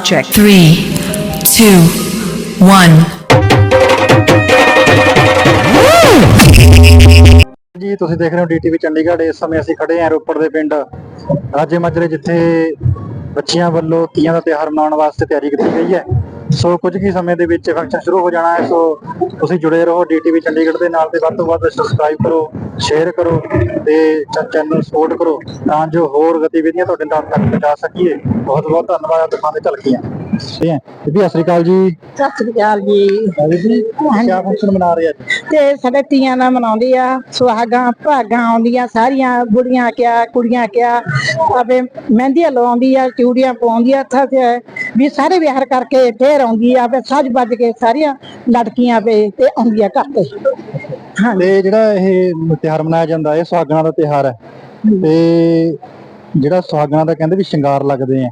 Check. Three, two, one. ਜੀ ਤੁਸੀਂ ਦੇਖ ਰਹੇ ਹੋ ਡੀਟੀਵੀ ਚੰਡੀਗੜ੍ਹ ਇਸ ਸਮੇਂ ਅਸੀਂ ਖੜੇ ਹਾਂ ਰੋਪੜ ਦੇ ਪਿੰਡ ਰਾਜੇ ਮਾਜਰੇ ਜਿੱਥੇ ਬੱਚਿਆਂ ਵੱਲੋਂ ਤੀਆਂ ਦਾ ਤਿਉਹਾਰ ਮਨਾਉਣ ਵਾਸਤੇ ਤਿਆਰੀ ਕੀਤੀ ਗਈ ਹੈ ਸੋ ਕੁਝ ਕੀ ਸਮੇਂ ਦੇ ਵਿੱਚ ਫੰਕਸ਼ਨ ਸ਼ੁਰੂ ਹੋ ਜਾਣਾ ਹੈ, ਸੋ ਤੁਸੀਂ ਜੁੜੇ ਰਹੋ ਡੀਟੀਵੀ ਚੰਡੀਗੜ੍ਹ ਦੇ ਨਾਲ ਤੇ ਵੱਧ ਤੋਂ ਵੱਧ ਸਬਸਕ੍ਰਾਈਬ ਕਰੋ ਸ਼ੇਅਰ ਕਰੋ ਤੇ ਚੈਨਲ ਸਪੋਰਟ ਕਰੋ ਤਾਂ ਜੋ ਹੋਰ ਗਤੀਵਿਧੀਆਂ ਤੁਹਾਡੇ ਤੱਕ ਤੱਕ ਪਹੁੰਚਾ ਸਕੀਏ। ਬਹੁਤ ਬਹੁਤ ਧੰਨਵਾਦ ਦਿਖਾਉਂਦੇ ਝਲਕੀਆਂ। ਠੀਕ ਹੈ। ਬੀਬੀ ਸਤਿ ਸ਼੍ਰੀ ਅਕਾਲ ਜੀ। ਸਤਿ ਸ੍ਰੀ ਅਕਾਲ ਜੀ। ਬੀਬੀ ਕੀ ਫੰਕਸ਼ਨ ਮਨਾ ਰਹੇ ਅੱਜ? ਤੇ ਸਾਡੇ ਤੀਆਂ ਨਾਲ ਮਨਾਉਂਦੀ ਆ ਸੁਹਾਗਾਂ ਭਾਗਾਂ ਆਉਂਦੀਆਂ ਸਾਰੀਆਂ ਬੁੜੀਆਂ ਕਿਆ ਕੁੜੀਆਂ ਕਿਆ। ਆਪੇ ਮਹਿੰਦੀਆਂ ਲਵਾਉਂਦੀ ਆ ਚੂੜੀਆਂ ਪਾਉਂਦੀ ਆ ਹੱਥਾਂ 'ਚ ਵੀ ਸਾਰੇ ਵਿਹਾਰ ਕਰਕੇ ਫੇਰ ਆਉਂਦੀ ਆ ਫੇ ਸੱਜ ਵੱਜ ਕੇ ਸਾਰੀਆਂ ਲੜਕੀਆਂ ਪੇ ਤੇ ਆਉਂਦੀਆਂ ਘਰ ਤੇ। ਹਾਂ ਤੇ ਜਿਹੜਾ ਇਹ ਤਿਉਹਾਰ ਮਨਾਇਆ ਜਾਂਦਾ ਇਹ ਸੁਹਾਗਣਾ ਦਾ ਤਿਉਹਾਰ ਹੈ। ਤੇ ਜਿਹੜਾ ਸੁਹਾਗਣਾ ਦਾ ਕਹਿੰਦੇ ਵੀ ਸ਼ਿੰਗਾਰ ਲੱਗਦੇ ਆ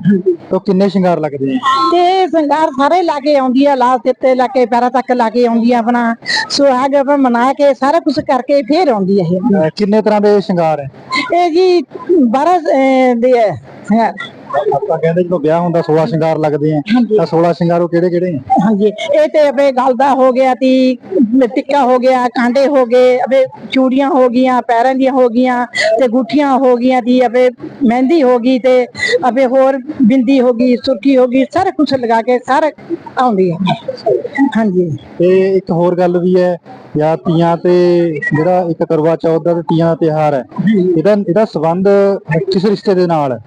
ਤਾਂ ਕਿੰਨੇ ਸ਼ਿੰਗਾਰ ਲੱਗਦੇ ਆ? ਤੇ ਸੰਗਾਰ ਸਾਰੇ ਲਾ ਕੇ ਆਉਂਦੀ ਆ ਲਾਲ ਸਿੱਤੇ ਲਾ ਕੇ ਪੈਰਾਂ ਤੱਕ ਲਾ ਕੇ ਆਉਂਦੀ ਆ ਆਪਣਾ। ਸੁਹਾਗ ਆਪਣਾ ਮਨਾ ਕੇ ਸਾਰਾ ਕੁਝ ਕਰਕੇ ਫੇਰ ਆਉਂਦੀ ਆ ਇਹ। ਕਿੰਨੇ ਤਰ੍ਹਾਂ ਦੇ ਸ਼ਿੰਗਾਰ ਹੈ ਇਹ ਜੀ 12 ਅਹ, ਦੇ ਹੈ ਹਾਂ। ਆਪਾਂ ਕਹਿੰਦੇ ਜਦੋਂ ਵਿਆਹ ਹੁੰਦਾ 16 ਸ਼ਿੰਗਾਰ ਲੱਗਦੇ ਆ ਹਾਂਜੀ। ਤਾਂ 16 ਸ਼ਿੰਗਾਰ ਉਹ ਕਿਹੜੇ ਕਿਹੜੇ ਆ? ਹਾਂਜੀ ਇਹ ਤੇ ਅਬੇ ਗਲ ਦਾ ਹੋ ਗਿਆ ਤੀ ਟਿੱਕਾ ਹੋ ਗਿਆ ਕਾਂਡੇ ਹੋ ਗਏ ਅਬੇ ਚੂੜੀਆਂ ਹੋ ਗਈਆਂ ਪੈਰਾਂ ਦੀਆਂ ਹੋ ਗਈਆਂ ਤੇ ਗੁੱਠੀਆਂ ਹੋ ਗਈਆਂ ਦੀ ਅਬੇ ਮਹਿੰਦੀ ਹੋ ਗਈ ਤੇ ਅਬੇ ਹੋਰ ਬਿੰਦੀ ਹੋ ਗਈ ਸੁਰਖੀ ਹੋ ਗਈ ਸਾਰਾ ਕੁਝ ਲਗਾ ਕੇ ਸਾਰਾ ਆਉਂਦੀ ਹੈ ਹਾਂਜੀ। ਤੇ ਇੱਕ ਹੋਰ ਗੱਲ ਵੀ ਹੈ ਜਾਂ ਤੀਆਂ ਤੇ ਜਿਹੜਾ ਇੱਕ ਕਰਵਾ ਚੌਥ ਦਾ ਤੇ ਤੀਆਂ ਦਾ ਤਿਉਹਾਰ ਹੈ। ਇਹਦਾ ਇਹਦਾ ਸੰਬੰਧ ਕਿਸ ਰਿਸ਼ਤੇ ਦੇ ਨਾਲ ਹੈ?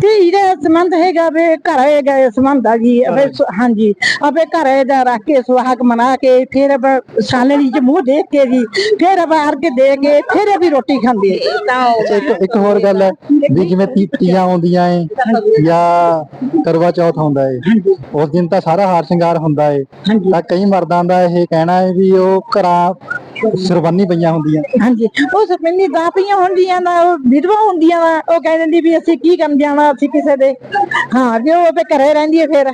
ਤੇ ਇਹਦਾ ਸੰਬੰਧ ਹੈਗਾ ਵੇ ਘਰ ਹੈਗਾ ਇਹ ਸੰਬੰਧ ਆ ਜੀ। ਅਬੇ ਹਾਂਜੀ ਅਬੇ ਘਰ ਦਾ ਰੱਖ ਕੇ ਸੁਹਾਗ ਮਨਾ ਕੇ ਫਿਰ ਅਬ ਸਾਲਣੀ ਚ ਮੂੰਹ ਦੇਖ ਕੇ ਜੀ ਫਿਰ ਅਬ ਅਰਗ ਦੇ ਕੇ ਫਿਰ ਵੀ ਰੋਟੀ ਖਾਂਦੀ ਹੈ ਇੱਕ ਇੱਕ ਹੋਰ ਗੱਲ ਹੈ ਵੀ ਜਿਵੇਂ ਤੀਆਂ ਆਉਂਦੀਆਂ ਏ ਜਾਂ ਕਰਵਾ ਚੌਥ ਹੁੰਦਾ ਏ ਉਸ ਦਿਨ ਤਾਂ ਸਾਰਾ ਹਾਰ ਸ਼ਿੰਗਾਰ ਏ। ਹਾਂਜੀ। ਤਾਂ ਕਈ ਮਰਦਾਂ ਦਾ ਇਹ ਕਹਿਣਾ ਹੈ ਵੀ ਉਹ ਘਰਾਂ ਸਰਬੰਨੀ ਪਈਆਂ ਹੁੰਦੀਆਂ। ਹਾਂਜੀ ਉਹ ਸਰਪੰਨੀ ਦਾਪੀਆਂ ਹੁੰਦੀਆਂ ਨਾ ਉਹ ਵਿਧਵਾ ਹੁੰਦੀਆਂ ਵਾ ਉਹ ਕਹਿ ਦਿੰਦੀ ਵੀ ਅਸੀਂ ਕੀ ਕਰਨ ਜਾਣਾ ਅਸੀਂ ਕਿਸੇ ਦੇ। ਹਾਂ ਜੇ ਉਹ ਤੇ ਘਰੇ ਰਹਿੰਦੀ ਹੈ ਫਿਰ।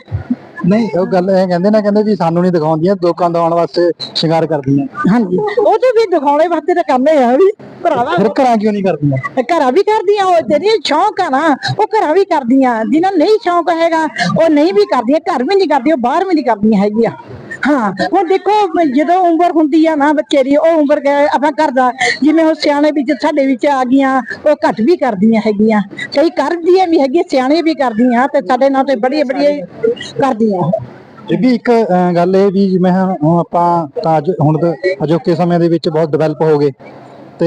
ਨਹੀਂ ਉਹ ਗੱਲ ਇਹ ਕਹਿੰਦੇ ਨਾ ਕਹਿੰਦੇ ਵੀ ਸਾਨੂੰ ਨਹੀਂ ਦਿਖਾਉਂਦੀਆਂ ਲੋਕਾਂ ਦਾ ਆਉਣ ਵਾਸਤੇ ਸ਼ਿੰਗਾਰ ਕਰਦੀਆਂ। ਹਾਂਜੀ ਉਹ ਤੇ ਵੀ ਦਿਖਾਉਣੇ ਵਾਸਤੇ ਤਾਂ ਕਰਨੇ ਆ ਵੀ ਭਰਾਵਾ ਫਿਰ ਘਰਾਂ ਕਿਉਂ ਨਹੀਂ ਕਰਦੀਆਂ? ਘਰਾਂ ਵੀ ਕਰਦੀਆਂ ਉਹ ਜਿਹੜੀ ਸ਼ੌਂਕ ਆ ਨਾ ਉਹ ਘਰਾਂ ਵੀ ਕਰਦੀਆਂ ਜਿਨ੍ਹਾਂ ਨੂੰ ਨਹੀਂ ਸ਼ੌਂਕ ਹੈਗਾ ਉਹ ਨਹੀਂ ਵੀ ਕਰਦੀਆਂ ਘਰ ਵੀ ਨਹੀਂ ਕਰਦੀਆਂ ਬਾਹਰ ਵੀ ਨਹੀਂ ਕਰਦੀਆਂ ਹੈਗੀਆਂ। ਹਾਂ ਹੁਣ ਦੇਖੋ ਜਦੋਂ ਉਮਰ ਹੁੰਦੀ ਆ ਨਾ ਬੱਚੇ ਦੀ ਉਹ ਉਮਰ ਗਏ ਆਪਣਾ ਕਰਦਾ ਜਿਵੇਂ ਉਹ ਸਿਆਣੇ ਵਿੱਚ ਸਾਡੇ ਵਿੱਚ ਆ ਗਈਆਂ ਉਹ ਘੱਟ ਵੀ ਕਰਦੀਆਂ ਹੈਗੀਆਂ। ਕਈ ਕਰਦੀਆਂ ਵੀ ਹੈਗੀਆਂ ਸਿਆਣੇ ਵੀ ਕਰਦੀਆਂ ਤੇ ਸਾਡੇ ਨਾਲ ਤੇ ਬੜੀ ਬੜੀ ਕਰਦੀਆਂ। ਇਹ ਵੀ ਇੱਕ ਗੱਲ ਇਹ ਵੀ ਜਿਵੇਂ ਹੁਣ ਆਪਾਂ ਤਾਂ ਅੱਜ ਹੁਣ ਅਜੋਕੇ ਸਮੇਂ ਦੇ ਵਿੱਚ ਬਹੁਤ ਡਿਵੈਲਪ ਹੋ ਗਏ। ਤੇ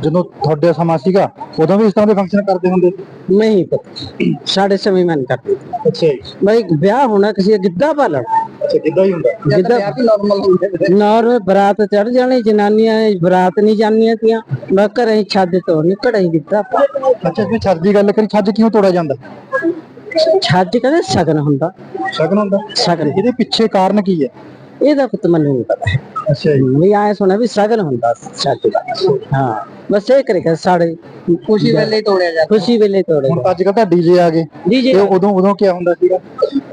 ਜਦੋਂ ਤੁਹਾਡੇ ਸਮਾਂ ਸੀਗਾ ਉਦੋਂ ਵੀ ਇਸ ਤਰ੍ਹਾਂ ਦੇ ਫੰਕਸ਼ਨ ਕਰਦੇ ਹੁੰਦੇ? ਨਹੀਂ ਸਾਡੇ ਸਮੇਂ ਮਨ ਕਰਦੇ। ਅੱਛਾ ਜੀ। ਬਈ ਵਿਆਹ ਹੋਣਾ ਕਿਸੇ ਗਿੱਧਾ ਪਾਲਣ। ਅੱਛਾ ਕਿੱਦਾਂ ਹੀ ਹੁੰਦਾ? ਜਿੱਦਾਂ ਨਾਰਮਲ ਹੁੰਦੇ ਨੌਰ ਬਰਾਤ ਚੜ ਜਾਣੀ ਜਨਾਨੀਆਂ ਬਰਾਤ ਨਹੀਂ ਜਾਣੀਆਂ ਤੀਆਂ। ਮੈਂ ਘਰੇ ਛੱਡ ਤੋਂ ਨਿਕੜ ਹੀ ਦਿੱਤਾ। ਅੱਛਾ ਜੇ ਛੱਜ ਦੀ ਗੱਲ ਕਰੀ ਛੱਜ ਕਿਉਂ ਤੋੜਿਆ ਜਾਂਦਾ? ਛੱਜ ਕਹਿੰਦੇ ਸ਼ਗਨ ਹੁੰਦਾ। ਸ਼ਗਨ ਹੁੰਦਾ? ਸ਼ਗਨ। ਇਹਦੇ ਪਿੱਛੇ ਕਾਰਨ ਕੀ ਹੈ? ਇਹਦਾ ਕੁਤ ਮੈਨੂੰ ਨਹੀਂ ਪਤਾ। ਅੱਛਾ ਜੀ। ਵੀ ਆਏ ਸੁਣਿਆ ਵੀ ਸ਼ਗਨ ਹੁੰਦਾ ਛੱਜ ਦਾ। ਹਾਂ ਬਸ ਇਹ ਕਰੇਗਾ ਸਾਡੇ ਖੁਸ਼ੀ ਵੇਲੇ ਤੋੜਿਆ ਜਾਂਦਾ। ਖੁਸ਼ੀ ਵੇਲੇ ਤੋੜਿਆ ਹੁਣ ਅੱਜ ਕੱਲ੍ਹ ਤਾਂ ਡੀਜੇ ਆ ਗਏ। ਤੇ ਉਦੋਂ ਉਦੋਂ ਕੀ ਹੁੰਦਾ ਸੀਗਾ?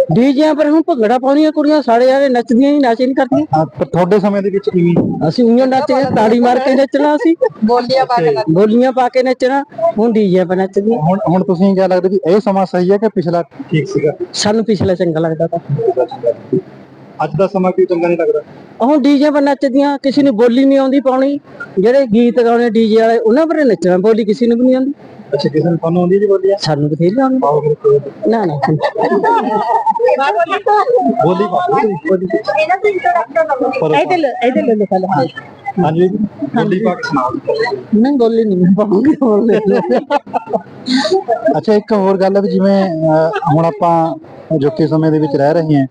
ਡੀਜਿਆਂ ਪਰ ਹੁਣ ਭੰਗੜਾ ਪਾਉਣੀਆਂ ਕੁੜੀਆਂ ਸਾਡੇ ਆਲੇ ਨੱਚਦੀਆਂ ਹੀ ਨਾਚ ਨਹੀਂ ਕਰਦੀਆਂ। ਹਾਂ, ਪਰ ਤੁਹਾਡੇ ਸਮੇਂ ਦੇ ਵਿੱਚ ਕਿਵੇਂ? ਅਸੀਂ ਉਂਝ ਨੱਚਦੇ ਤਾੜੀ ਮਾਰ ਕੇ ਨੱਚਣਾ ਸੀ। ਬੋਲੀਆਂ ਪਾ ਕੇ ਬੋਲੀਆਂ ਪਾ ਕੇ ਨੱਚਣਾ ਹੁਣ ਡੀਜੇ ਪਰ ਨੱਚਦੀਆਂ ਹੁਣ ਹੁਣ ਤੁਸੀਂ ਕੀ ਲੱਗਦਾ ਵੀ ਇਹ ਸਮਾਂ ਸਹੀ ਹੈ ਕਿ ਪਿਛਲਾ ਠੀਕ ਸੀਗਾ? ਸਾਨੂੰ ਪਿਛਲਾ ਚੰਗਾ ਲੱਗਦਾ ਤਾਂ। ਅੱਜ ਦਾ ਸਮਾਂ ਕੀ ਚੰਗਾ ਨਹੀਂ ਲੱਗਦਾ? ਹੁਣ ਡੀਜੇ 'ਤੇ ਨੱਚਦੀਆਂ ਕਿਸੇ ਨੂੰ ਬੋਲੀ ਨਹੀਂ ਆਉਂਦੀ ਪਾਉਣੀ। ਜਿਹੜੇ ਗੀਤ ਗਾਉਣੇ ਡੀਜੇ ਵਾਲੇ ਉਹਨਾਂ ਪਰ ਨੱਚਣਾ ਬੋਲੀ ਕਿਸੇ ਨੂੰ ਵੀ ਨਹੀਂ ਆਉਂਦੀ। ਅੱਛਾ ਕਿਸੇ ਨੂੰ ਤੁਹਾਨੂੰ ਆਉਂਦੀ ਜੀ ਬੋਲੀ ਸਾਨੂੰ ਬਥੇਰੀ ਆਉਂਦੀ। ਪਾਓ ਫਿਰ ਕੋਈ ਨਾ ਨਾ ਬੋਲੀ ਪਾਓ ਬੋਲੀ ਇਹਦੇ ਲੈ ਇਹਦੇ ਲੈ ਲਿਖਾ ਲਾ ਹਾਂਜੀ ਬੋਲੀ ਪਾ ਕੇ ਸੁਣਾਓ ਨਹੀਂ ਬੋਲੀ ਨਹੀਂ ਮੈਂ ਪਾਉਂਗੀ ਬੋਲੀ ਅੱਛਾ ਇੱਕ ਹੋਰ ਗੱਲ ਹੈ ਵੀ ਜਿਵੇਂ ਹੁਣ ਆਪਾਂ ਅਜੋਕੇ ਸਮੇਂ ਦੇ ਵਿੱਚ ਰਹਿ ਰਹੇ ਹਾਂ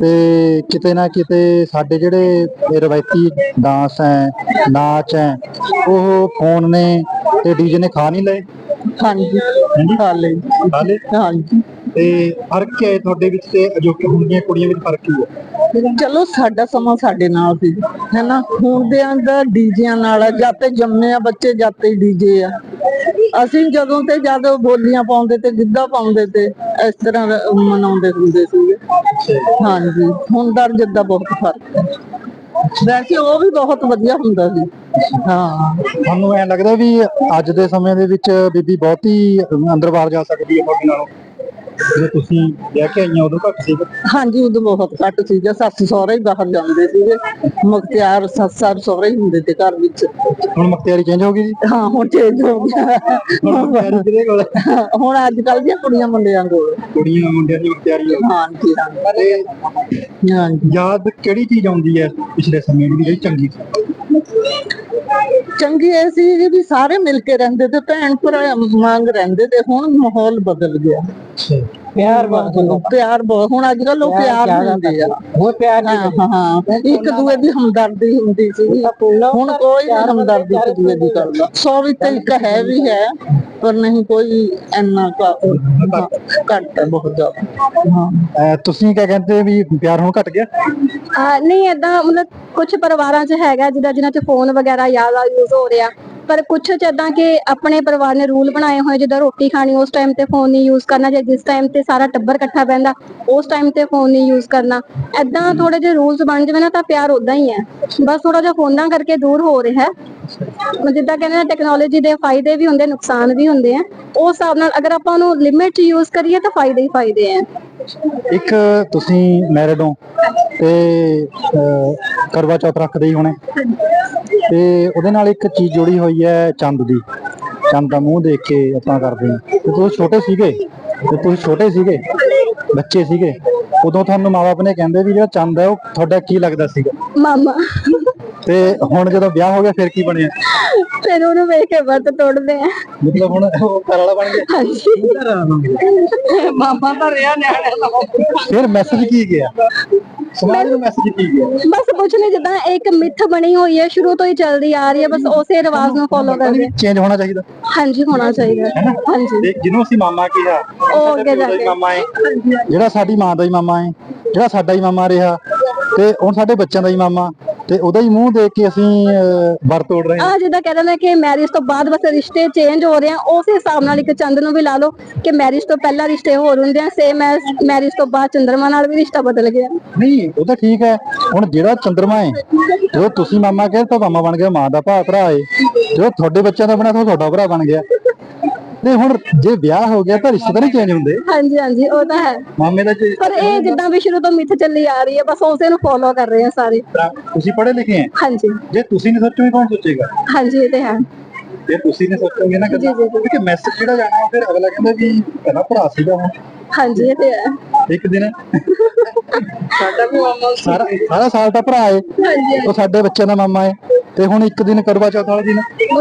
ਤੇ ਕਿਤੇ ਨਾ ਕਿਤੇ ਸਾਡੇ ਜਿਹੜੇ ਰਵਾਇਤੀ ਡਾਂਸ ਹੈ ਨਾਚ ਹੈ ਉਹ ਫੋਨ ਨੇ ਤੇ ਡੀਜੇ ਨੇ ਖਾ ਨਹੀਂ ਲਏ। ਹਾਂਜੀ। ਖਾ ਲਈ ਲਏ ਹਾਂਜੀ। ਤੇ ਫ਼ਰਕ ਕੀ ਹੈ ਤੁਹਾਡੇ ਵਿੱਚ ਤੇ ਅਜੋਕੇ ਹੁਣ ਦੀਆਂ ਕੁੜੀਆਂ ਵਿੱਚ ਫ਼ਰਕ ਕੀ ਹੈ? ਚਲੋ ਸਾਡਾ ਸਮਾਂ ਸਾਡੇ ਨਾਲ ਸੀ ਹੈਨਾ? ਹੁਣ ਦੇ ਅੰਦਰ ਡੀਜਿਆਂ ਨਾਲ ਆ, ਤੇ ਜੰਮੇ ਆ ਬੱਚੇ ਜਦ ਤੇ ਡੀਜੇ ਆ। ਅਸੀਂ ਜਦੋਂ ਤੇ ਜਦ ਬੋਲੀਆਂ ਪਾਉਂਦੇ ਤੇ ਗਿੱਧਾ ਪਾਉਂਦੇ ਤੇ ਇਸ ਤਰ੍ਹਾਂ ਰ- ਮਨਾਉਂਦੇ ਹੁੰਦੇ ਸੀਗੇ। ਹਾਂਜੀ। ਹੁਣ ਦਾ ਜਿੱਦਾਂ ਬਹੁਤ ਫ਼ਰਕ ਹੈ। ਵੈਸੇ ਉਹ ਵੀ ਬਹੁਤ ਵਧੀਆ ਹੁੰਦਾ ਸੀ। ਹਾਂ। ਤੁਹਾਨੂੰ ਐ ਲੱਗਦਾ ਵੀ ਅੱਜ ਦੇ ਸਮੇਂ ਦੇ ਵਿੱਚ ਬੀਬੀ ਬਹੁਤੀ ਅੰਦਰ ਬਾਹਰ ਜਾ ਸਕਦੀ ਹੈ ਤੁਹਾਡੇ ਨਾਲੋਂ। ਜਦੋਂ ਤੁਸੀਂ ਵਿਆਹ ਕੇ ਆਈਆਂ ਉਦੋਂ ਘੱਟ ਸੀਗਾ? ਹਾਂਜੀ ਉਦੋਂ ਬਹੁਤ ਘੱਟ ਸੀਗਾ ਸੱਸ ਸਹੁਰੇ ਹੀ ਬਾਹਰ ਜਾਂਦੇ ਸੀਗੇ। ਮੁਖਤਿਆਰ ਸੱਸ ਸੱਸ ਸਹੁਰੇ ਹੀ ਹੁੰਦੇ ਤੇ ਘਰ ਵਿੱਚ। ਹੁਣ ਮੁਖਤਿਆਰੀ ਚੇਂਜ ਹੋ ਗਈ ਜੀ? ਹਾਂ ਹੁਣ ਚੇਂਜ ਹੋ ਗਿਆ। ਹੁਣ ਮੁਖਤਿਆਰੀ ਕਿਹਦੇ ਕੋਲ? ਹੈ? ਹੁਣ ਅੱਜ ਕੱਲ ਦੀਆਂ ਕੁੜੀਆਂ ਮੁੰਡਿਆਂ ਕੋਲ। ਕੁੜੀਆਂ ਮੁੰਡਿਆਂ ਦੀ ਮੁਖਤਿਆਰੀ ਹੋ ਹਾਂਜੀ। ਹਾਂ ਤੇ ਹਾਂਜੀ ਯਾਦ ਕਿਹੜੀ ਚੀਜ਼ ਆਉਂਦੀ ਹੈ ਪਿਛਲੇ ਸਮੇਂ ਦੀ ਜਿਹੜੀ ਚੰਗੀ ਸੀ? ਚੰਗੀ ਇਹ ਸੀ ਜੀ ਵੀ ਸਾਰੇ ਮਿਲ ਕੇ ਰਹਿੰਦੇ ਤੇ ਭੈਣ ਭਰਾ ਮੰਗ ਰਹਿੰਦੇ ਤੇ ਹੁਣ ਮਾਹੌਲ ਬਦਲ ਗਿਆ। ਪਿਆਰ ਬਹੁਤ ਪਿਆਰ ਬਹੁਤ। ਹੁਣ ਅੱਜ ਕੱਲ ਲੋਕ ਪਿਆਰ ਨਹੀਂ ਦਿੰਦੇ ਆ। ਉਹ ਪਿਆਰ ਹਾਂ ਹਾਂ। ਇੱਕ ਦੂਏ ਦੀ ਹਮਦਰਦੀ ਹੁੰਦੀ ਸੀ। ਹੁਣ ਕੋਈ ਹਮਦਰਦੀ ਇੱਕ ਦੂਏ ਦੀ ਕਰਦਾ। ਸੌ ਵਿੱਚ ਇੱਕ ਹੈ ਵੀ ਹੈ। ਪਰ ਨਹੀਂ ਕੋਈ ਇੰਨਾ ਘੱਟ ਹੈ ਬਹੁਤ ਜ਼ਿਆਦਾ ਹਾਂ। ਅਹ ਤੁਸੀਂ ਕਿਆ ਕਹਿੰਦੇ ਵੀ ਪਿਆਰ ਹੁਣ ਘਟ ਗਿਆ? ਨਹੀਂ ਏਦਾਂ ਮਤਲਬ ਕੁਝ ਪਰਿਵਾਰਾਂ 'ਚ ਹੈਗਾ ਜਿਹਦਾ ਜਿਨ੍ਹਾਂ 'ਚ ਫੋਨ ਵਗੈਰਾ ਜ਼ਿਆਦਾ ਯੂਜ਼ ਹੋ ਰਿਹਾ। ਪਰ ਕੁਝ 'ਚ ਏਦਾਂ ਕਿ ਆਪਣੇ ਪਰਿਵਾਰ ਨੇ ਰੂਲ ਬਣਾਏ ਹੋਏ ਜਿੱਦਾਂ ਰੋਟੀ ਖਾਣੀ ਉਸ ਟਾਈਮ ਤੇ ਫੋਨ ਨਹੀਂ ਯੂਜ਼ ਕਰਨਾ ਜੇ ਜਿਸ ਟਾਈਮ ਤੇ ਸਾਰਾ ਟੱਬਰ ਇਕੱਠਾ ਬੈੰਦਾ ਉਸ ਟਾਈਮ ਤੇ ਫੋਨ ਨਹੀਂ ਯੂਜ਼ ਕਰਨਾ। ਏਦਾਂ ਥੋੜੇ ਜਿਹੇ ਰੂਲਸ ਬਣ ਜਾਵੇ ਨਾ ਤਾਂ ਪਿਆਰ ਉਦਾਂ ਹੀ ਹੈ। ਬਸ ਥੋੜਾ ਜਿਹਾ ਫੋਨਾਂ ਕਰਕੇ ਦੂਰ ਹੋ ਰਿਹਾ ਹੈ। ਹੁਣ ਜਿੱਦਾਂ ਕਹਿੰਦੇ ਨੇ ਟੈਕਨੋਲੋਜੀ ਦੇ ਫਾਇਦੇ ਵੀ ਹੁੰਦੇ ਨੁਕਸਾਨ ਵੀ ਹੁੰਦੇ ਆ। ਉਸ ਹਿਸਾਬ ਨਾਲ ਅਗਰ ਆਪਾਂ ਉਹਨੂੰ ਲਿਮਿਟ 'ਚ ਯੂਜ਼ ਕਰੀਏ ਤਾਂ ਫਾਇਦੇ ਹੀ ਫਾਇਦੇ ਆ। ਇੱਕ ਤੁਸੀਂ ਮੈਰਿਡ ਹੋ ਤੇ ਅਹ, ਕਰਵਾ ਚੌਥ ਰੱਖਦੇ ਹੀ ਹੋਣੇ। ਤੇ ਉਹਦੇ ਨਾਲ ਇੱਕ ਚੀਜ਼ ਜੁੜੀ ਹੋਈ ਹੈ ਚੰਦ ਦੀ। ਚੰਦ ਦਾ ਮੂੰਹ ਦੇਖ ਕੇ ਆਪਾਂ ਕਰਦੇ ਹਾਂ। ਤੇ ਤੁਸੀਂ ਛੋਟੇ ਸੀਗੇ? ਤੇ ਤੁਸੀਂ ਛੋਟੇ ਸੀਗੇ? ਬੱਚੇ ਸੀਗੇ? ਉਦੋਂ ਤੁਹਾਨੂੰ ਮਾਪੇ ਨੇ ਕਹਿੰਦੇ ਵੀ ਜਿਹੜਾ ਚੰਦ ਹੈ ਉਹ ਤੁਹਾਡਾ ਕੀ ਲੱਗਦਾ ਸੀਗਾ? ਮਾਮਾ। ਤੇ ਹੁਣ ਜਦੋਂ ਵਿਆਹ ਹੋ ਗਿਆ ਫਿਰ ਕੀ ਬਣਿਆ? ਫਿਰ ਉਹਨੂੰ ਵੇਖ ਕੇ ਵਰਤ ਤੋੜਦੇ ਆ। ਮਤਲਬ ਹੁਣ ਉਹ ਘਰ ਵਾਲਾ ਬਣ ਗਿਆ? ਹਾਂਜੀ। ਮਾਮਾ ਤਾਂ ਰਿਹਾ ਨਿਆਣੇ ਦਾ। ਫਿਰ ਮੈਸੇਜ ਕੀ ਗਿਆ? ਸਮਾਜ ਨੂੰ ਮੈਸੇਜ ਕੀ ਗਿਆ? ਬਸ ਕੁਛ ਨਹੀਂ ਜਿੱਦਾਂ ਇੱਕ ਮਿੱਥ ਬਣੀ ਹੋਈ ਹੈ ਸ਼ੁਰੂ ਤੋਂ ਹੀ ਚੱਲਦੀ ਆ ਰਹੀ ਹੈ ਬਸ ਉਸੇ ਰਿਵਾਜ ਨੂੰ ਫੋਲੋ ਕਰਦੇ ਚੇਂਜ ਹੋਣਾ ਚਾਹੀਦਾ। ਹਾਂਜੀ ਹੋਣਾ ਚਾਹੀਦਾ। ਹਾਂਜੀ। ਜਿਹਨੂੰ ਅਸੀਂ ਮਾਮਾ ਕਿਹਾ ਉਹ ਅੱਗੇ ਜਾ ਕੇ। ਮਾਮਾ ਹੈ। ਜਿਹੜਾ ਸਾਡੀ ਮਾਂ ਦਾ ਹੀ ਮਾਮਾ ਹੈ ਜਿਹੜਾ ਸਾਡਾ ਹੀ ਮਾਮਾ ਰਿਹਾ ਤੇ ਹੁਣ ਸਾਡੇ ਬੱਚਿਆਂ ਦਾ ਹੀ ਮਾਮਾ ਤੇ ਉਹਦਾ ਹੀ ਮੂੰਹ ਦੇਖ ਕੇ ਅਸੀਂ ਵਰ ਤੋੜ ਰਹੇ ਹਾਂ। ਆ ਜਿੱਦਾਂ ਕਹਿੰਦੇ ਨੇ ਕਿ ਮੈਰਿਜ ਤੋਂ ਬਾਅਦ ਬਸ ਰਿਸ਼ਤੇ ਚੇਂਜ ਹੋ ਰਹੇ ਆ ਉਸ ਹਿਸਾਬ ਨਾਲ ਇੱਕ ਚੰਦ ਨੂੰ ਵੀ ਲਾ ਲਓ ਕਿ ਮੈਰਿਜ ਤੋਂ ਪਹਿਲਾਂ ਰਿਸ਼ਤੇ ਹੋਰ ਹੁੰਦੇ ਆ ਸੇਮ ਮੈਰਿਜ ਤੋਂ ਬਾਅਦ ਚੰਦਰਮਾ ਨਾਲ ਵੀ ਰਿਸ਼ਤਾ ਬਦਲ ਗਿਆ। ਨਹੀਂ ਉਹ ਤਾਂ ਠੀਕ ਹੈ ਹੁਣ ਜਿਹੜਾ ਚੰਦਰਮਾ ਹੈ ਜਦੋਂ ਤੁਸੀਂ ਮਾਮਾ ਕਹੇ ਤਾਂ ਮਾਮਾ ਬਣ ਗਿਆ ਮਾਂ ਦਾ ਭਾ ਭਰਾ ਹੈ। ਜਦੋਂ ਤੁਹਾਡੇ ਬੱਚਿਆਂ ਦਾ ਬਣਿਆ ਤਾਂ ਤੁਹਾਡਾ ਭਰਾ ਬਣ ਗਿਆ। ਤੇ ਹੁਣ ਜੇ ਵਿਆਹ ਹੋ ਗਿਆ ਤਾਂ ਰਿਸ਼ਤੇ ਤਾਂ ਨਹੀਂ ਚੇਂਜ ਹੁੰਦੇ। ਹਾਂਜੀ ਹਾਂਜੀ ਉਹ ਤਾਂ ਹੈ। ਮਾਮੇ ਦਾ ਜੇ ਪਰ ਇਹ ਜਿੱਦਾਂ ਵੀ ਸ਼ੁਰੂ ਤੋਂ ਮਿੱਥ ਚੱਲੀ ਆ ਰਹੀ ਹੈ ਬਸ ਉਸੇ ਨੂੰ ਫੋਲੋ ਕਰ ਰਹੇ ਆ ਸਾਰੇ। ਤੁਸੀਂ ਪੜ੍ਹੇ ਲਿਖੇ ਹੈ? ਹਾਂਜੀ। ਜੇ ਤੁਸੀਂ ਨਹੀਂ ਸੋਚੋਗੇ ਕੌਣ ਸੋਚੇਗਾ? ਹਾਂਜੀ ਇਹ ਤੇ ਹੈ। ਜੇ ਤੁਸੀਂ ਨਹੀਂ ਸੋਚੋਗੇ ਨਾ ਕਿ ਮੈਸੇਜ ਜਿਹੜਾ ਜਾਣਾ ਫਿਰ ਅਗਲਾ ਕਹਿੰਦਾ ਵੀ ਪਹਿਲਾਂ ਭਰਾ ਸੀਗਾ ਹੁਣ ਹਾਂਜੀ ਇਹ ਤੇ ਹੈ। ਇੱਕ ਦਿਨ। ਸਾਡਾ ਵੀ ਮਾਮਾ ਸਾਰਾ ਸਾਰਾ ਸਾਲ ਦਾ ਭਰਾ ਹੈ ਹਾਂਜੀ। ਉਹ ਸਾਡੇ ਬੱਚਿਆਂ ਦਾ ਮਾਮਾ ਹੈ ਤੇ ਹੁਣ ਇੱਕ ਦਿਨ ਕਰਵਾ ਚੌਥ ਵਾਲੇ ਦਿਨ।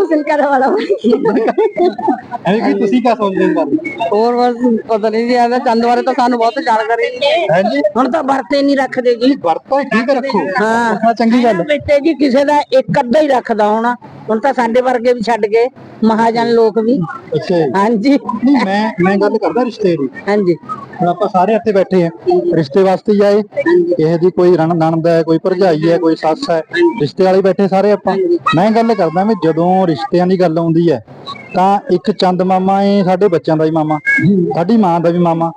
ਦਿਨ ਘਰ ਵਾਲਾ ਐਵੇਂ ਕਿ ਤੁਸੀਂ ਕੀ ਸੋਚਦੇ ਹੋ ਇਸ ਬਾਰੇ? ਹੋਰ ਬਸ ਪਤਾ ਨਹੀਂ ਜੀ ਇਹਦਾ ਚੰਦ ਬਾਰੇ ਤਾਂ ਸਾਨੂੰ ਬਹੁਤ ਜਾਣਕਾਰੀ ਨਹੀਂ ਹਾਂਜੀ। ਹੁਣ ਤਾਂ ਵਰਤੇ ਨਹੀਂ ਰੱਖਦੇ ਜੀ। ਵਰਤੋਂ ਠੀਕ ਰੱਖੋ। ਹਾਂ। ਹਾਂ ਚੰਗੀ ਗੱਲ। ਹੈ। ਵਿੱਚ ਜੀ ਕਿਸੇ ਦਾ ਇੱਕ ਅੱਧਾ ਹੀ ਰੱਖਦਾ ਹੋਣਾ। ਹੁਣ ਤਾਂ ਸਾਡੇ ਵਰਗੇ ਵੀ ਛੱਡ ਗਏ ਮਹਾਜਨ ਲੋਕ ਵੀ। ਅੱਛਾ ਜੀ। ਹਾਂਜੀ। ਨਹੀਂ ਮੈਂ ਮੈਂ ਗੱਲ ਕਰਦਾ ਰਿਸ਼ਤੇ ਦੀ। ਹਾਂਜੀ। ਹੁਣ ਆਪਾਂ ਸਾਰੇ ਇੱਥੇ ਬੈਠੇ ਆ ਰਿਸ਼ਤੇ ਵਾਸਤੇ ਹੀ ਆਏ। ਕਿਸੇ ਦੀ ਕੋਈ ਰਣ ਨਣਦ ਹੈ ਕੋਈ ਭਰਜਾਈ ਹੈ ਕੋਈ ਸੱਸ ਹੈ ਰਿਸ਼ਤੇ ਵਾਲੇ ਬੈਠੇ ਸਾਰੇ ਆਪਾਂ। ਮੈਂ ਗੱਲ ਕਰਦਾ ਵੀ ਜਦੋਂ ਰਿਸ਼ਤਿਆਂ ਦੀ ਗੱਲ ਆਉਂਦੀ ਹੈ ਤਾਂ ਇੱਕ ਚੰਦ ਮਾਮਾ ਏ ਸਾਡੇ ਬੱਚਿਆਂ ਦਾ ਹੀ ਮਾਮਾ। ਸਾਡੀ ਮਾਂ ਦਾ ਵੀ ਮਾਮਾ।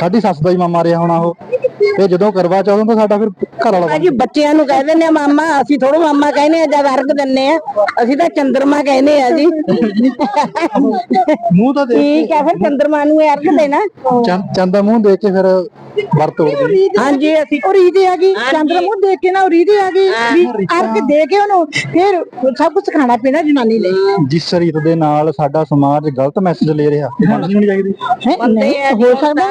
ਸਾਡੀ ਸੱਸ ਦਾ ਹੀ ਮਾਮਾ ਰਿਹਾ ਹੋਣਾ ਉਹ। ਤੇ ਜਦੋਂ ਕਰਵਾ ਚੌਥ ਹੁੰਦਾ ਸਾਡਾ ਫਿਰ ਘਰ ਵਾਲਾ ਜੀ ਬੱਚਿਆਂ ਨੂੰ ਕਹਿ ਦਿੰਦੇ ਆ ਮਾਮਾ ਅਸੀਂ ਥੋੜਾ ਮਾਮਾ ਕਹਿੰਦੇ ਆ ਜਦ ਅਰਗ ਦਿੰਨੇ ਆ। ਅਸੀਂ ਤਾਂ ਚੰਦਰਮਾ ਕਹਿੰਦੇ ਆ ਜੀ। ਮੂੰਹ ਤਾਂ ਦੇਖ ਠੀਕ ਹੈ ਫਿਰ ਚੰਦਰਮਾ ਨੂੰ ਇਹ ਅਰਗ ਦੇਣਾ। ਚੰਦ ਚੰਦ ਦਾ ਮੂੰਹ ਦੇਖ ਕੇ ਫਿਰ ਵਰਤ ਤੋੜਦੇ ਹਾਂਜੀ ਅਸੀਂ ਉਹ ਰੀਤ ਆ ਗਈ। ਚੰਦਰ ਮੂੰਹ ਦੇਖ ਕੇ ਨਾ ਉਹ ਰੀਤ ਆ ਗਈ। ਵੀ ਅਰਕ ਦੇ ਕੇ ਉਹਨੂੰ ਫਿਰ ਸਭ ਕੁਝ ਖਾਣਾ ਪੀਣਾ ਜਨਾਨੀ ਲਈ। ਜਿਸ ਰੀਤ ਦੇ ਨਾਲ ਸਾਡਾ ਸਮਾਜ ਗਲਤ ਮੈਸੇਜ ਲੈ ਰਿਹਾ ਬੰਦ ਨਹੀਂ ਹੋਣੀ ਚਾਹੀਦੀ। ਹੈਂ? ਨਹੀਂ ਹੋ ਸਕਦਾ।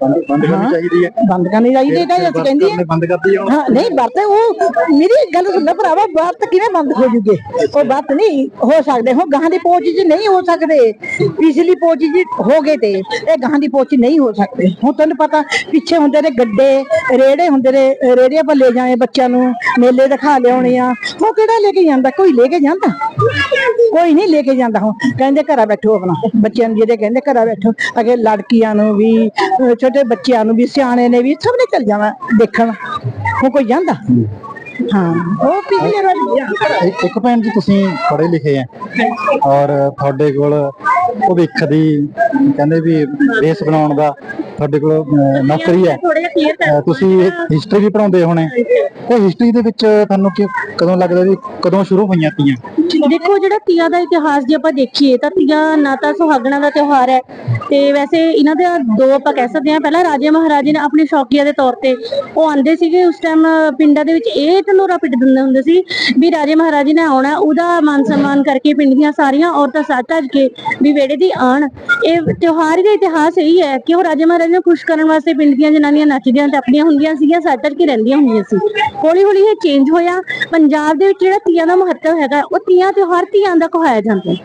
ਬੰਦ ਕਰਨੀ ਚਾਹੀਦੀ ਹੈ। ਬੰਦ ਕਰਨੀ ਚਾਹੀਦੀ ਹੈ ਤਾਂ ਅਸੀਂ ਕਹਿੰਦੀ ਕਰਨੇ ਬੰਦ ਕਰਦੀ ਹੈ ਹਾਂ ਨਹੀਂ ਵਰਤ ਉਹ ਮੇਰੀ ਗੱਲ ਸੁਣਦਾ ਭਰਾਵਾ ਵਰਤ ਕਿਵੇਂ ਬੰਦ ਹੋ ਜੂਗੇ? ਉਹ ਵਰਤ ਨਹੀਂ ਹੋ ਸਕਦੇ। ਹੋ ਗਾਂ ਦੀ ਪੋਚ ਜੀ ਨਹੀਂ ਹੋ ਸਕਦੇ। ਪਿਛਲੀ ਪੋਚ ਜੀ ਹੋ ਗਏ ਤੇ ਇਹ ਗਾਂ ਦੀ ਪੋਚ ਨਹੀਂ ਹੋ ਸਕਦੇ। ਹੁਣ ਤੁਹਾਨੂੰ ਪਤਾ ਪਿੱਛੇ ਹੁੰਦੇ ਨੇ ਗੱਡੇ ਰੇੜੇ ਹੁੰਦੇ ਨੇ ਰੇੜਿਆਂ ਪਰ ਲੈ ਜਾਏ ਬੱਚਿਆਂ ਨੂੰ ਮੇਲੇ ਦਿਖਾ ਲਿਆਉਣੇ ਆ। ਉਹ ਕਿਹੜਾ ਲੈ ਕੇ ਜਾਂਦਾ? ਕੋਈ ਲੈ ਕੇ ਜਾਂਦਾ? ਕੋਈ ਨਹੀਂ ਲੈ ਕੇ ਜਾਂਦਾ ਹੁਣ। ਕਹਿੰਦੇ ਘਰਾਂ ਬੈਠੋ ਆਪਣਾ ਬੱਚਿਆਂ ਨੂੰ ਜਿਹਦੇ ਕਹਿੰਦੇ ਘਰਾਂ ਬੈਠੋ। ਅਗੇ ਲੜਕੀਆਂ ਨੂੰ ਵੀ ਛੋਟੇ ਬੱਚਿਆਂ ਨੂੰ ਵੀ ਸਿਆਣੇ ਨੇ ਵੀ ਸਭ ਨੇ ਚੱਲ ਜਾਣਾ ਦੇਖਣ। ਹੁਣ ਕੋਈ ਜਾਂਦਾ? ਹਾਂ। ਉਹ ਪਿਛਲੇ ਵਾਰ ਇੱਕ ਇੱਕ ਭੈਣ ਜੀ ਤੁਸੀਂ ਪੜ੍ਹੇ ਲਿਖੇ ਆ ਔਰ ਤੁਹਾਡੇ ਕੋਲ ਭਵਿੱਖ ਦੀ ਕਹਿੰਦੇ ਵੀ ਬੇਸ ਬਣਾਉਣ ਦਾ ਤੁਹਾਡੇ ਕੋਲ ਨੌਕਰੀ ਹੈ। ਤੁਸੀਂ ਹਿਸਟਰੀ ਵੀ ਪੜਾਉਂਦੇ ਹੋਣੇ। ਤੇ ਹਿਸਟਰੀ ਦੇ ਵਿੱਚ ਤੁਹਾਨੂੰ ਕਿ ਕਦੋਂ ਲੱਗਦਾ ਵੀ ਕਦੋਂ ਸ਼ੁਰੂ ਹੋਈਆਂ ਤੀਆਂ? ਦੇਖੋ ਜਿਹੜਾ ਤੀਆਂ ਦਾ ਇਤਿਹਾਸ ਜੇ ਆਪਾਂ ਦੇਖੀਏ ਤਾਂ ਤੀਆਂ ਨਾ ਤਾਂ ਸੁਹਾਗਣਾ ਦਾ ਤਿਉਹਾਰ ਹੈ। ਤੇ ਵੈਸੇ ਇਹਨਾਂ ਦੇ ਦੋ ਆਪਾਂ ਕਹਿ ਸਕਦੇ ਹਾਂ। ਪਹਿਲਾਂ ਰਾਜੇ ਮਹਾਰਾਜੇ ਨੇ ਆਪਣੇ ਸ਼ੌਕੀਆ ਦੇ ਤੌਰ ਤੇ ਉਹ ਆਂਦੇ ਸੀਗੇ ਉਸ ਟਾਈਮ ਪਿੰਡਾਂ ਦੇ ਵਿੱਚ। ਇਹ ਢਲੋਰਾ ਪਿੱਟ ਦਿੰਦੇ ਹੁੰਦੇ ਸੀ ਵੀ ਰਾਜੇ ਮਹਾਰਾਜੇ ਨੇ ਆਉਣਾ, ਉਹਦਾ ਮਾਨ ਸਨਮਾਨ ਕਰਕੇ ਪਿੰਡ ਦੀਆਂ ਸਾਰੀਆਂ ਔਰਤਾਂ ਸੱਜ ਧੱਜ ਕੇ ਵੀ ਵੇੜੇ ਦੀ ਆਣ। ਇਹ ਤਿਉਹਾਰ ਦਾ ਇਤਿਹਾਸ ਇਹੀ ਹੈ ਕਿ ਉਹ ਰਾਜੇ ਮਹਾਰਾਜੇ ਨੂੰ ਖੁਸ਼ ਕਰਨ ਵਾਸਤੇ ਪਿੰਡ ਦੀਆਂ ਜਨਾਨੀਆਂ ਨੱਚਦੀਆਂ ਤੇ ਆਪਣੀਆਂ ਹੁੰਦੀਆਂ ਸੀਗੀਆਂ, ਸੱਜ ਕੇ ਰਹਿੰਦੀਆਂ ਹੁੰਦੀਆਂ ਸੀ। ਹੌਲੀ ਹੌਲੀ ਇਹ ਚੇਂਜ ਹੋਇਆ। ਪੰਜਾਬ ਦੇ ਵਿੱਚ ਜਿਹੜਾ ਤੀਆਂ ਦਾ ਮਹੱਤਵ ਹੈਗਾ, ਉਹ ਤੀਆਂ ਤਿਉਹਾਰ ਧੀਆਂ ਦਾ ਕਹਾਇਆ ਜਾਂਦਾ ਹੈ।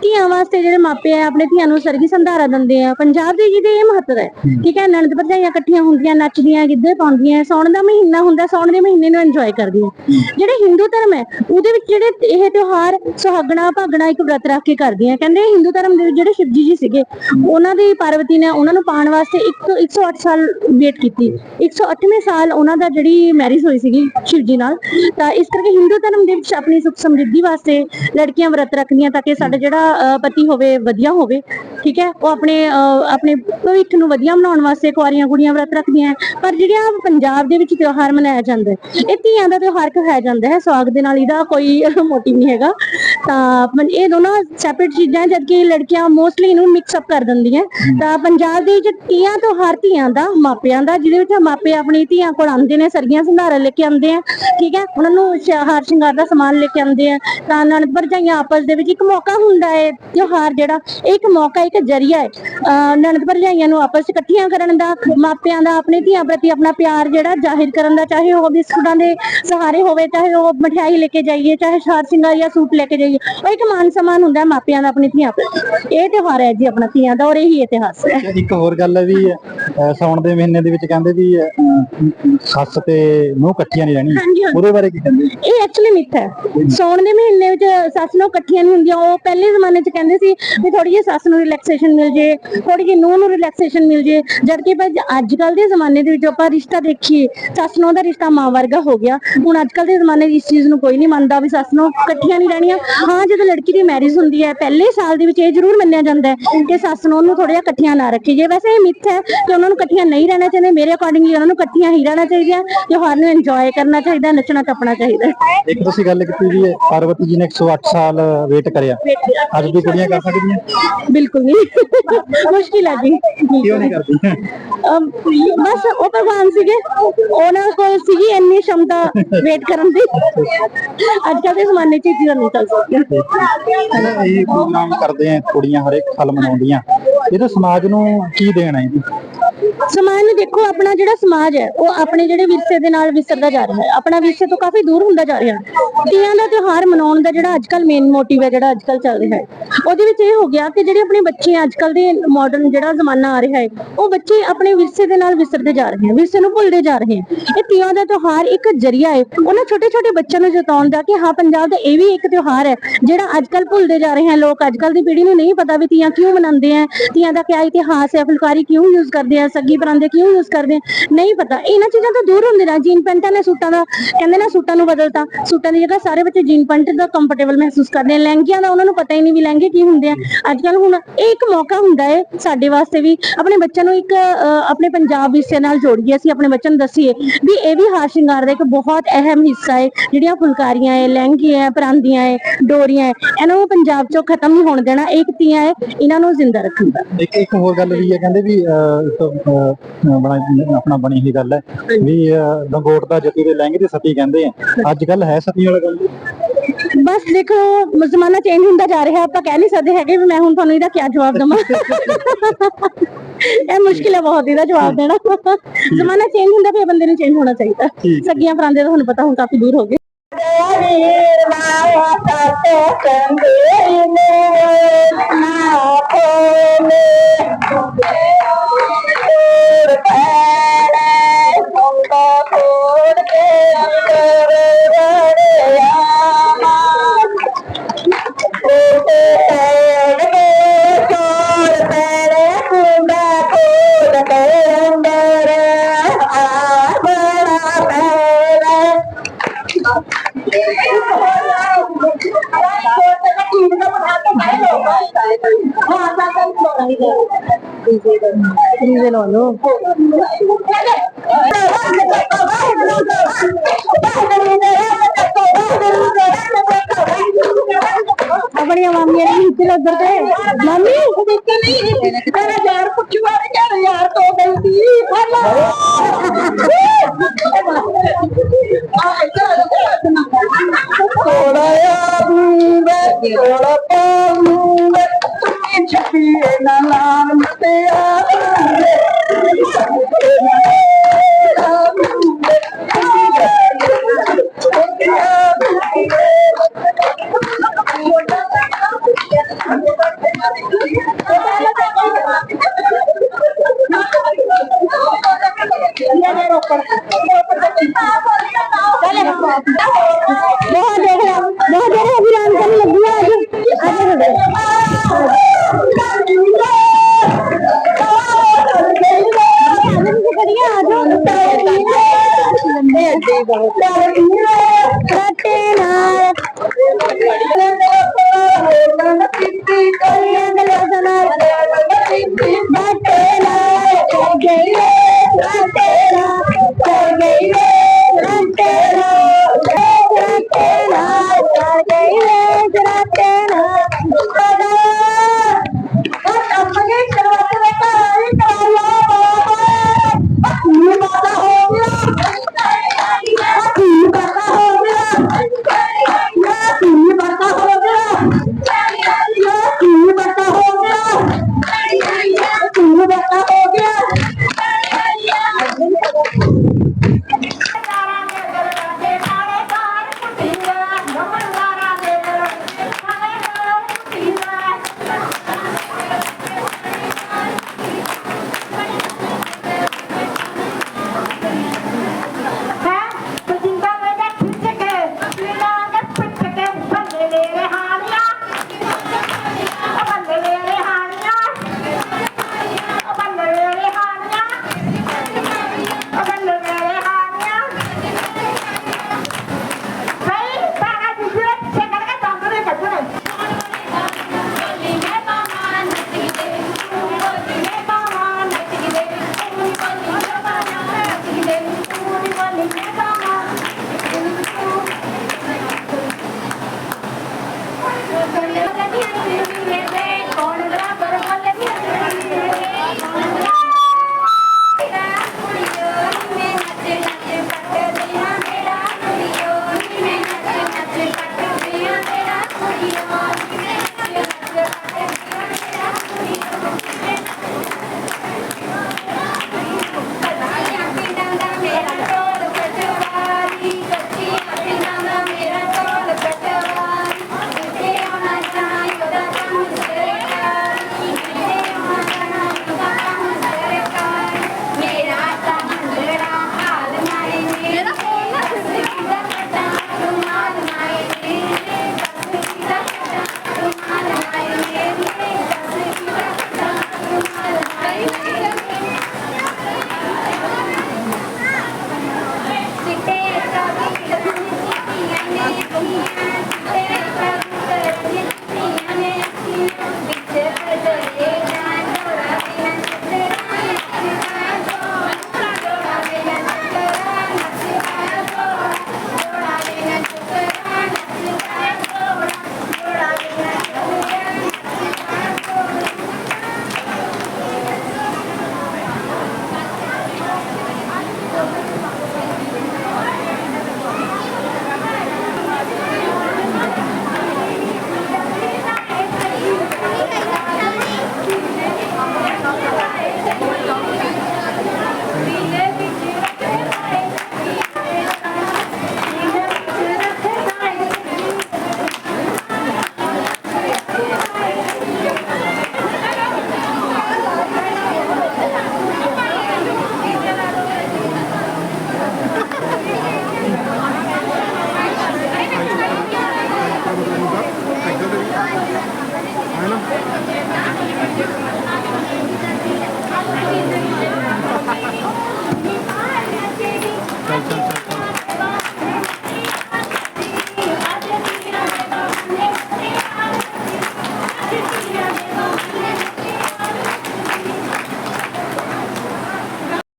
ਧੀਆਂ ਵਾਸਤੇ ਜਿਹੜੇ ਮਾਪੇ ਆ, ਆਪਣੇ ਧੀਆਂ ਨੂੰ ਸਰਗੀ ਸੰਧਾਰਾ ਦਿੰਦੇ ਆ। ਪੰਜਾਬ ਦੇ ਜਿਹਦੇ ਇਹ ਮਹੱਤਵ ਹੈ ਠੀਕ ਹੈ ਨਣਦ ਭਰਜਾਈਆਂ ਇਕੱਠੀਆਂ ਹੁੰਦੀਆਂ, ਨੱਚਦੀਆਂ, ਗਿੱਧੇ ਪਾਉਂਦੀਆਂ ਸੌਣ ਦਾ ਮਹੀਨਾ ਹੁੰਦਾ ਸੌਣ ਦੇ ਮਹੀਨੇ ਨੂੰ ਇੰਜੋਏ ਕਰਦੀਆਂ ਜਿਹੜੇ ਹਿੰਦੂ ਧਰਮ ਹੈ ਉਹਦੇ ਵਿੱਚ ਜਿਹੜੇ ਇਹ ਤਿਉਹਾਰ ਸੁਹਾਗਣਾ ਭਾਗਣਾ ਇੱਕ ਵਰਤ ਰੱਖ ਕੇ ਕਰਦੀਆਂ ਕਹਿੰਦੇ ਹਿੰਦੂ ਧਰਮ ਦੇ ਵਿੱਚ ਜਿਹੜੇ ਸ਼ਿਵਜੀ ਜੀ ਸੀਗੇ ਉਹਨਾਂ ਦੀ ਪਾਰਵਤੀ ਨੇ ਉਹਨਾਂ ਨੂੰ ਪਾਣ ਵਾਸਤੇ ਇੱਕ 108 ਸਾਲ ਵੇਟ ਕੀਤੀ। 108ਵੇਂ ਸਾਲ ਉਹਨਾਂ ਦਾ ਜਿਹੜੀ ਮੈਰਿਜ ਹੋਈ ਸੀਗੀ ਸ਼ਿਵ ਜੀ ਨਾਲ ਤਾਂ ਇਸ ਕਰਕੇ ਹਿੰਦੂ ਧਰਮ ਦੇ ਵਿੱਚ ਆਪਣੀ ਸੁਖ ਸਮਰਿੱਧੀ ਵਾਸਤੇ ਲੜਕੀਆਂ ਵਰਤ ਰੱਖਦੀਆਂ ਤਾਂ ਕਿ ਸਾਡਾ ਜਿਹੜਾ ਪਤੀ ਹੋਵੇ ਵਧੀਆ ਹੋਵੇ ਠੀਕ ਹੈ? ਉਹ ਆਪਣੇ ਆਪਣੇ ਭਵਿੱਖ ਨੂੰ ਵਧੀਆ ਬਣਾਉਣ ਵਾਸਤੇ ਕੁਆਰੀਆਂ ਕੁੜੀਆਂ ਵਰਤ ਰੱਖਦੀਆਂ। ਪਰ ਜਿਹੜਿਆ ਪੰਜਾਬ ਦੇ ਵਿੱਚ ਤਿਉਹਾਰ ਮਨਾਇਆ ਜਾਂਦਾ ਹੈ ਇਹ ਧੀਆਂ ਦਾ ਤਿਉਹਾਰ ਕਹਾਇਆ ਜਾਂਦਾ ਹੈ। ਸਵਾਗ ਦੇ ਨਾਲ ਇਹਦਾ ਕੋਈ ਮੋਟਿਵ ਨਹੀਂ ਹੈਗਾ। ਤਾਂ ਇਹ ਦੋਨੋਂ ਸੈਪਰੇਟ ਚੀਜ਼ਾਂ ਜਦਕਿ ਲੜਕੀਆਂ ਮੋਸਟਲੀ ਇਹਨੂੰ ਮਿਕਸ ਅਪ ਕਰ ਦਿੰਦੀਆਂ। ਤਾਂ ਪੰਜਾਬ ਦੇ ਵਿੱਚ ਧੀਆਂ ਤਿਉਹਾਰ ਧੀਆਂ ਦਾ ਮਾਪਿਆਂ ਦਾ ਜਿਹਦੇ ਵਿੱਚ ਮਾਪੇ ਆਪਣੀ ਧੀਆਂ ਕੋਲ ਆਉਂਦੇ ਨੇ ਸਰਗੀਆਂ ਸੰਧਾਰਾ ਲੈ ਕੇ ਆਉਂਦੇ ਆ ਠੀਕ ਹੈ? ਉਹਨਾਂ ਨੂੰ ਹਾਰ ਸ਼ਿੰਗਾਰ ਦਾ ਸਮਾਨ ਲੈ ਕੇ ਆਉਂਦੇ ਆ। ਤਾਂ ਨਣਦ ਭਰਜਾਈਆਂ ਆਪਸ ਦੇ ਵਿੱਚ ਇੱਕ ਮੌਕਾ ਹੁੰਦਾ ਹੈ ਤਿਉਹਾਰ ਜਿਹੜਾ ਇੱਕ ਮੌਕਾ ਇੱਕ ਜਰੀਆ ਹੈ। ਨਣਦ ਭਰਜਾਈਆਂ ਨੂੰ ਆਪਸ ਵਿੱਚ ਇਕੱਠੀਆਂ ਕਰਨ ਦਾ ਮਾਪਿਆਂ ਦਾ ਆਪਣੇ ਧੀਆਂ ਪ੍ਰਤੀ ਆਪਣਾ ਪਿਆਰ ਜਿਹੜਾ ਜ਼ਾਹਿਰ ਕਰਨ ਦਾ ਚਾਹੇ ਉਹ ਬਿਸਕੁਟਾਂ ਦੇ ਸਹਾਰੇ ਹੋਵੇ ਚਾਹੇ ਉਹ ਮਠਿਆਈ ਲੈ ਕੇ ਜਾਈਏ ਚਾਹੇ ਹਾਰ ਸ਼ਿੰਗਾਰ ਜਾਂ ਸੂਟ ਲੈ ਕੇ ਜਾਈਏ ਉਹ ਇੱਕ ਮਾਨ ਸਨਮਾਨ ਹੁੰਦਾ ਹੈ ਮਾਪਿਆਂ ਦਾ ਆਪਣੀ ਧੀਆਂ ਪ੍ਰਤੀ ਇਹ ਤਿਉਹਾਰ ਹੈ ਜੀ ਆਪਣਾ ਧੀਆਂ ਦਾ ਔਰ ਇਹੀ ਇਤਿਹਾਸ ਹੈ। ਇੱਕ ਹੋਰ ਗੱਲ ਹੈ ਵੀ ਸਾਉਣ ਦੇ ਮਹੀਨੇ ਦੇ ਵਿੱਚ ਕਹਿੰਦੇ ਵੀ ਸੱਸ ਤੇ ਨੂੰਹ ਇਕੱਠੀਆਂ ਨਹੀਂ ਰਹਿਣੀਆਂ। ਉਹਦੇ ਬਾਰੇ ਕੀ ਕਹਿੰਦੇ? ਇਹ ਐਕਚੁਅਲੀ ਮਿੱਥ ਹੈ। ਸੌਣ ਦੇ ਮਹੀਨੇ ਵਿੱਚ ਸੱਸ ਨੂੰ ਇਕੱਠੀਆਂ ਨਹੀਂ ਹੁੰਦੀਆਂ। ਉਹ ਪਹਿਲੇ ਜ਼ਮਾਨੇ 'ਚ ਕਹਿੰਦੇ ਸੀ ਵੀ ਥੋੜੀ ਜਿਹੀ ਸੱਸ ਨੂੰ ਰਿਲੈਕਸੇਸ਼ਨ ਮਿਲ ਜੇ ਥੋੜੀ ਜਿਹੀ ਨੂੰਹ ਨੂੰ ਰਿਲੈਕਸੇਸ਼ਨ ਮਿਲ ਜੇ। ਜਦਕਿ ਅੱਜ ਕੱਲ ਦੇ ਜ਼ਮਾਨੇ ਦੇ ਵਿੱਚ ਆਪਾਂ ਰਿਸ਼ਤਾ ਦੇਖੀਏ ਸੱਸ ਨੂੰ ਦਾ ਰਿਸ਼ਤਾ ਮਾਂ ਵਰਗਾ ਹੋ ਗਿਆ। ਹੁਣ ਅੱਜ ਕੱਲ ਦੇ ਜ਼ਮਾਨੇ 'ਚ ਇਸ ਚੀਜ਼ ਨੂੰ ਕੋਈ ਨਹੀਂ ਮੰਨਦਾ ਵੀ ਸੱਸ ਨੂੰ ਇਕੱਠੀਆਂ ਨਹੀਂ ਰਹਿਣੀਆਂ। ਹਾਂ ਜਦੋਂ ਲੜਕੀ ਦੀ ਮੈਰਿਜ ਹੁੰਦੀ ਹੈ ਪਹਿਲੇ ਸਾਲ ਦੇ ਵਿੱਚ ਇਹ ਜ਼ਰੂਰ ਮੰਨਿਆ ਜਾਂਦਾ ਹੈ ਕਿ ਸੱਸ ਨੂੰ ਉਹਨੂੰ ਥੋੜਾ ਜਿਹਾ ਇਕੱਠੀਆਂ ਨਾ ਰੱਖੀ ਜੇ ਵੈਸੇ ਇਹ ਮਿੱਥ ਹੈ ਕਿ ਉਹਨਾਂ ਨੂੰ ਇਕੱਠੀਆਂ ਨਹੀਂ ਰਹਿਣਾ ਚਾਹੀਦਾ। ਮੇਰੇ ਅਕੋਰਡਿੰਗਲੀ ਉਹਨਾਂ ਨੂੰ ਇਕੱਠੀਆਂ ਹੀ ਰਹਿਣਾ ਚਾਹੀਦਾ ਤਿਉਹਾਰ ਨੂੰ ਇੰਜੋਏ ਕਰਨਾ ਚਾਹੀਦਾ ਨੱਚਣਾ ਟੱਪਣਾ ਚਾਹੀਦਾ। ਇੱਕ ਤੁਸੀਂ ਗੱਲ ਕੀਤੀ ਵੀ ਪਾਰਵਤੀ ਜੀ ਨੇ 108 ਸਾਲ ਵੇਟ ਕਰਿਆ। ਅੱਜ ਦੀ ਕੁੜੀਆਂ ਕਰ ਸਕਦੀਆਂ? ਬਿਲਕੁਲ ਨਹੀਂ ਮੁਸ਼ਕਿਲ ਹੈ ਜੀ। ਕਿਉਂ ਨਹੀਂ ਕਰਦੀਆਂ ਬਸ ਉਹ ਭਗਵਾਨ ਸੀਗੇ। ਉਹਨਾਂ ਕੋਲ ਸੀਗੀ ਇੰਨੀ ਸ਼ਮਤਾ ਵੇਟ ਕਰਨ ਦੀ। ਅੱਜ ਕੱਲ੍ਹ ਦੇ ਜ਼ਮਾਨੇ 'ਚ ਇਹ ਚੀਜ਼ਾਂ ਨਹੀਂ ਚੱਲ ਸਕਦੀਆਂ। ਇਹ ਪ੍ਰੋਗਰਾਮ ਕਰਦੇ ਆ, ਕੁੜੀਆਂ ਹਰੇਕ ਖਲ ਮਨਾਉਂਦੀਆਂ। ਇਹ ਤਾਂ ਸਮਾਜ ਨੂੰ ਕੀ ਦੇਣਾ ਹੈ ਜੀ ਸਮਾਜ ਨੂੰ ਦੇਖੋ, ਆਪਣਾ ਜਿਹੜਾ ਸਮਾਜ ਹੈ, ਉਹ ਆਪਣੇ ਜਿਹੜੇ ਵਿਰਸੇ ਦੇ ਨਾਲ ਵਿਸਰਦਾ ਜਾ ਰਿਹਾ ਹੈ। ਆਪਣਾ ਵਿਰਸੇ ਤੋਂ ਕਾਫੀ ਦੂਰ ਹੁੰਦਾ ਜਾ ਰਿਹਾ ਤੀਆਂ ਦਾ ਤਿਉਹਾਰ ਮਨਾਉਣ ਦਾ ਜਿਹੜਾ ਅੱਜਕੱਲ ਮੇਨ ਮੋਟਿਵ ਹੈ, ਜਿਹੜਾ ਅੱਜਕੱਲ ਚੱਲ ਰਿਹਾ ਹੈ, ਉਹਦੇ ਵਿੱਚ ਇਹ ਹੋ ਗਿਆ ਕਿ ਜਿਹੜੇ ਆਪਣੇ ਬੱਚੇ ਆ ਅੱਜਕੱਲ ਦੇ ਮਾਡਰਨ ਜਿਹੜਾ ਜ਼ਮਾਨਾ ਆ ਰਿਹਾ ਹੈ, ਉਹ ਬੱਚੇ ਆਪਣੇ ਵਿਰਸੇ ਦੇ ਨਾਲ ਵਿਸਰਦੇ ਜਾ ਰਹੇ ਹਨ ਵਿਰਸੇ ਨੂੰ ਭੁੱਲਦੇ ਜਾ ਰਹੇ ਹਨ ਇਹ ਤੀਆਂ ਦਾ ਤਿਉਹਾਰ ਇੱਕ ਜਰੀਆ ਹੈ, ਉਹਨਾਂ ਛੋਟੇ ਛੋਟੇ ਬੱਚਿਆਂ ਨੂੰ ਜਤਾਉਣ ਦਾ ਕਿ ਹਾਂ, ਪੰਜਾਬ ਦਾ ਇਹ ਵੀ ਇੱਕ ਤਿਉਹਾਰ ਹੈ, ਜਿਹੜਾ ਅੱਜਕੱਲ ਭੁੱਲਦੇ ਜਾ ਰਹੇ ਹਨ ਲੋਕ। ਅੱਜਕੱਲ ਦੀ ਪੀੜ੍ਹੀ ਨੂੰ ਨਹੀਂ ਪਤਾ ਵੀ ਤੀਆਂ ਕਿਉਂ ਮਨਾਉਂਦੇ ਆ ਤੀਆਂ ਦਾ ਕਿਆ ਇਤਿਹਾਸ ਹੈ, ਫੁਲਕਾਰੀ ਕਿਉਂ ਯੂਜ਼ ਕਰਦੇ ਆ ਸੱਗੀ ਪਰਾਂਦੇ, ਕਿਉਂ ਯੂਜ਼ ਕਰਦੇ ਆ? ਨਹੀਂ ਪਤਾ। ਇਹਨਾਂ ਚੀਜ਼ਾਂ ਤੋਂ ਦੂਰ ਹੁੰਦੇ ਨਾ ਜੀਨ ਪੈਂਟਾਂ ਨੇ ਸੂਟਾਂ ਦਾ, ਕਹਿੰਦੇ ਨਾ ਸੂਟਾਂ ਨੂੰ ਬਦਲਤਾ। ਸੂਟਾਂ ਦੀ ਜਗ੍ਹਾ ਸਾਰੇ ਬੱਚੇ ਜੀਨ ਪੈਂਟ ਦਾ ਕੰਫਰਟੇਬਲ ਮਹਿਸੂਸ ਕਰਦੇ ਆ। ਲਹਿੰਗਿਆਂ ਦਾ ਉਹਨਾਂ ਨੂੰ ਪਤਾ ਹੀ ਨਹੀਂ ਵੀ ਲਹਿੰਗੇ ਕੀ ਹੁੰਦੇ ਆ। ਅੱਜ ਕੱਲ ਹੁਣ ਇਹ ਇੱਕ ਮੌਕਾ ਹੁੰਦਾ ਹੈ ਸਾਡੇ ਵਾਸਤੇ ਵੀ। ਆਪਣੇ ਬੱਚਿਆਂ ਨੂੰ ਇੱਕ ਆਪਣੇ ਪੰਜਾਬ ਵਿਰਸੇ ਨਾਲ ਜੋੜੀਏ, ਅਸੀਂ ਆਪਣੇ ਬੱਚਿਆਂ ਨੂੰ ਦੱਸੀਏ ਵੀ ਇਹ ਵੀ ਹਾਰ ਸ਼ਿੰਗਾਰ ਦਾ ਇੱਕ ਬਹੁਤ ਅਹਿਮ ਹਿੱਸਾ ਹੈ ਜਿਹੜੀਆਂ ਫੁਲਕਾਰੀਆਂ ਹੈ ਲਹਿੰਗੇ ਹੈ ਪਰਾਂਦੀਆਂ ਹੈ ਡੋਰੀਆਂ ਹੈ ਇਹਨਾਂ ਨੂੰ ਪੰਜਾਬ ਚੋਂ ਖਤਮ ਨਹੀਂ ਹੋਣ ਦੇਣਾ, ਇਹ ਇੱਕ ਤੀਆਂ ਹੈ ਇਹਨਾਂ ਨੂੰ ਜ਼ਿੰਦਾ ਰੱਖਣ ਦਾ। ਇੱਕ ਇੱਕ ਹੋਰ ਗੱਲ ਵੀ ਹੈ, ਕਹਿੰਦੇ ਵੀ ਬਣਾ- ਆਪਣਾ ਬਣੀ ਹੀ ਗੱਲ ਹੈ। ਵੀ ਅਹ, ਦਾ ਜੱਤੀ ਦੇ ਲਹਿੰਗੇ ਦੀ ਸਤੀ ਕਹਿੰਦੇ ਆ। ਅੱਜ ਕੱਲ ਹੈ ਸਤੀ ਵਾਲਾ ਗੱਲ? ਬਸ ਦੇਖੋ ਜ਼ਮਾਨਾ ਚੇਂਜ ਹੁੰਦਾ ਜਾ ਰਿਹਾ ਆਪਾਂ ਕਹਿ ਨਹੀਂ ਸਕਦੇ ਹੈਗੇ ਵੀ ਮੈਂ ਹੁਣ ਤੁਹਾਨੂੰ ਇਹਦਾ ਕੀ ਜਵਾਬ ਦਵਾਂ। ਇਹ ਮੁਸ਼ਕਿਲ ਹੈ ਬਹੁਤ ਇਹਦਾ ਜਵਾਬ ਦੇਣਾ। ਜ਼ਮਾਨਾ ਚੇਂਜ ਹੁੰਦਾ ਪਿਆ ਬੰਦੇ ਨੂੰ ਚੇਂਜ ਹੋਣਾ ਚਾਹੀਦਾ। ਠੀਕ ਹੈ। ਸੱਗੀਆਂ ਤੁਹਾਨੂੰ ਪਤਾ ਹੁਣ ਕਾਫੀ ਦੂਰ ਹੋ ਗਏ। ਆਪਣੀਆਂ ਮਾਮੀਆਂ ਨੇ ਹਿੱਸੇ ਉਧਰ ਤੇ ਮਾਮੀ? ਤੇਰਾ ਯਾਰ ਪੁੱਛੂਗਾ ਨੀ ਕਿ ਯਾਰ ਤੋਂ ਗਈ ਸੀ ਫੜ ਥੋੜਾ ਆ ਥੋੜਾ